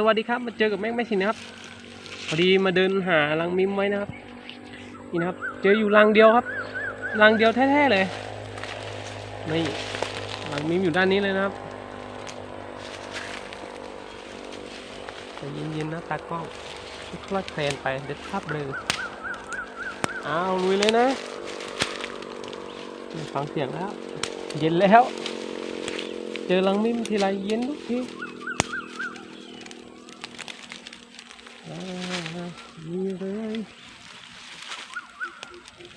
สวัสดีครับมาเจอกับแม็กแมชชินนะครับพอดีมาเดินหารังมิมไว้นะครับนี่นะครับ เจออยู่รังเดียวครับรังเดียวแท้ๆเลยนี่รังมิมอยู่ด้านนี้เลยนะครับใจเย็นๆนะตากล้องค่อยๆแพลนไปเด็ดภาพเลยอ้าวลุยเลยนะฟังเสียงแล้ว เย็นแล้ว เจอรังมิมทีไรเย็นทุกทีอ่า นี่เลย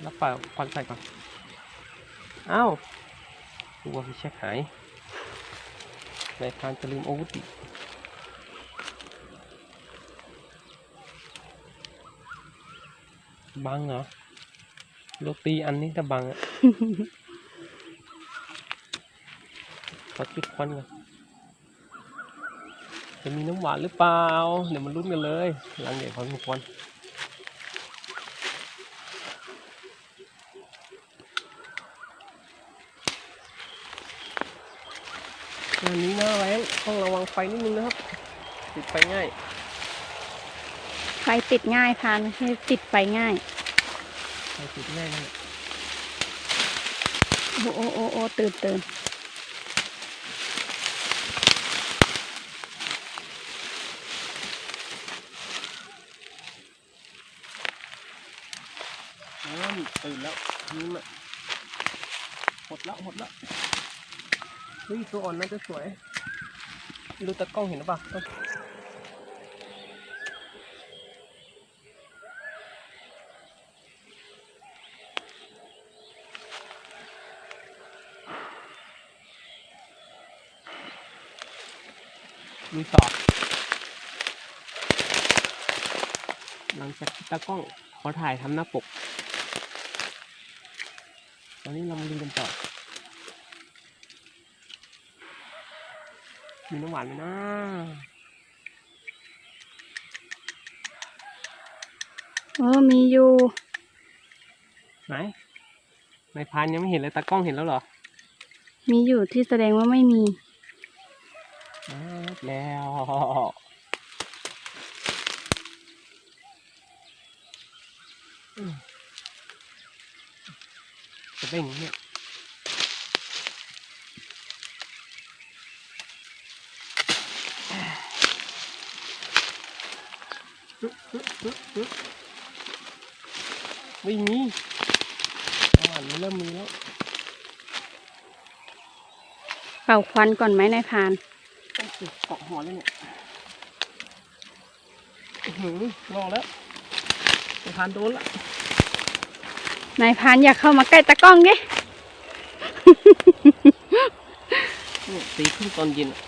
รับปล่อยควันใส่ก่อนอ้าวตัวพี่เช็คหายในทางจะลืมอาวุธอีกบังเหรอโรตีอันนี้จะบังอะขอจุดควันก่อน จะมีน้ำหวานหรือเปล่า เดี๋ยวมาลุ้นกันเลยหลังใหญ่พอสมควรงานนี้หน้าแรงต้องระวังไฟนิดนึงนะครับ ติดไฟง่าย ไฟติดง่ายพานให้ติดไฟง่ายไฟติดง่ายนะโอ้โอ้โอ้โอ้ตื่นตื่น อ้าว ตื่นแล้วนี่มาหมดแล้วหมดแล้วเฮ้ยตัวอ่อนน่าจะสวยดูตะกล้องเห็นหรือเปล่าลุยต่อหลังจากตากล้องขอถ่ายทำหน้าปก อนนี้เรามาลุยกันต่อ มีน้ำหวานไหมนะเออมีอยู่ ไหนในพานยังไม่เห็นเลยตากล้องเห็นแล้วเหรอมีอยู่ที่แสดงว่าไม่มีอ่าแล้ว อืม จะเป็นอย่างนี้เนี่ยอึ๊บอึ๊บอึ๊บอึ๊บไม่มีอ่ามันเริ่มมีแล้วเป่าควันก่อนไหมนายพานต้องติดเกาะหัวเลยเนี่ยอื้อหือรอแล้วไปทานโดนละ นายพานอยากเข้ามาใกล้ตะกล้องดิเนี่ยตีขึ้นตอนเย็นอะ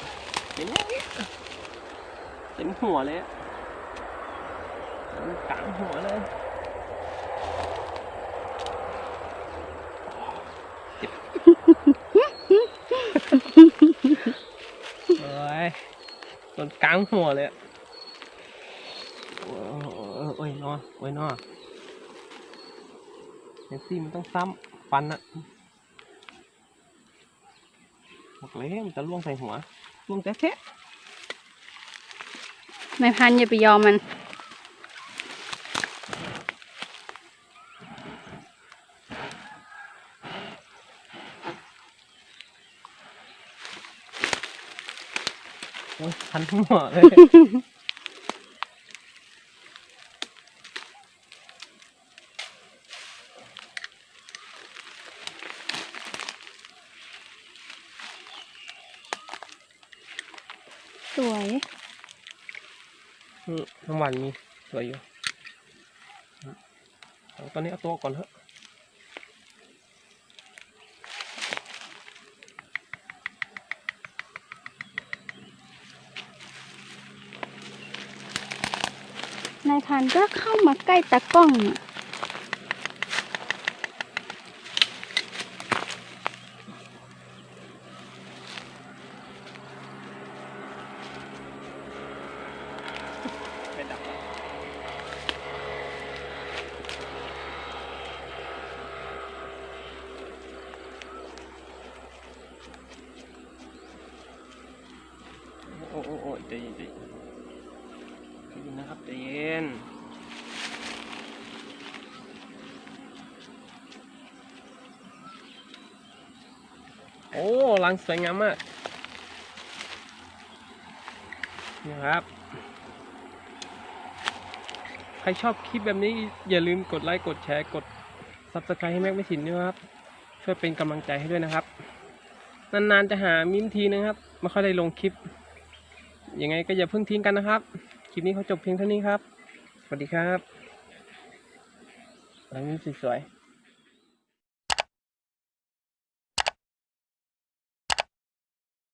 เห็นไหมเต็มหัวเลยอะเต็มกลางหัวเลยเจ็บเอ้ยตอนกลางหัวเลยอะโอ้ยโอ้ยนอโอ้ยนอ เนสซี่มันต้องซ้ำฟันอะบอกเลยมันจะล่วงใส่หัวล่วงแท้นายพานอย่าไปยอมมันๆโอ้ยพันหัวเลย สวยอืมน้ำหวานมีสวยอยู่อืมเอาตอนนี้เอาตัวก่อนเถอะนายพานก็เข้ามาใกล้ตะกล้องอะ ไปดับแล้วโอ้โอ้โอ้ใจเย็นใจเย็นใจเย็นโอ้รังสวยงามมากนี่ครับ ใครชอบคลิปแบบนี้อย่าลืมกดไลค์กดแชร์กด subscribe ให้แม็กไม่สินด้วยครับ ช่วยเป็นกำลังใจให้ด้วยนะครับ นานๆจะหามิมทีนะครับ ไม่ค่อยได้ลงคลิป ยังไงก็อย่าเพิ่งทิ้งกันนะครับ คลิปนี้เขาจบเพียงเท่านี้ครับ สวัสดีครับแล้วมิมสวย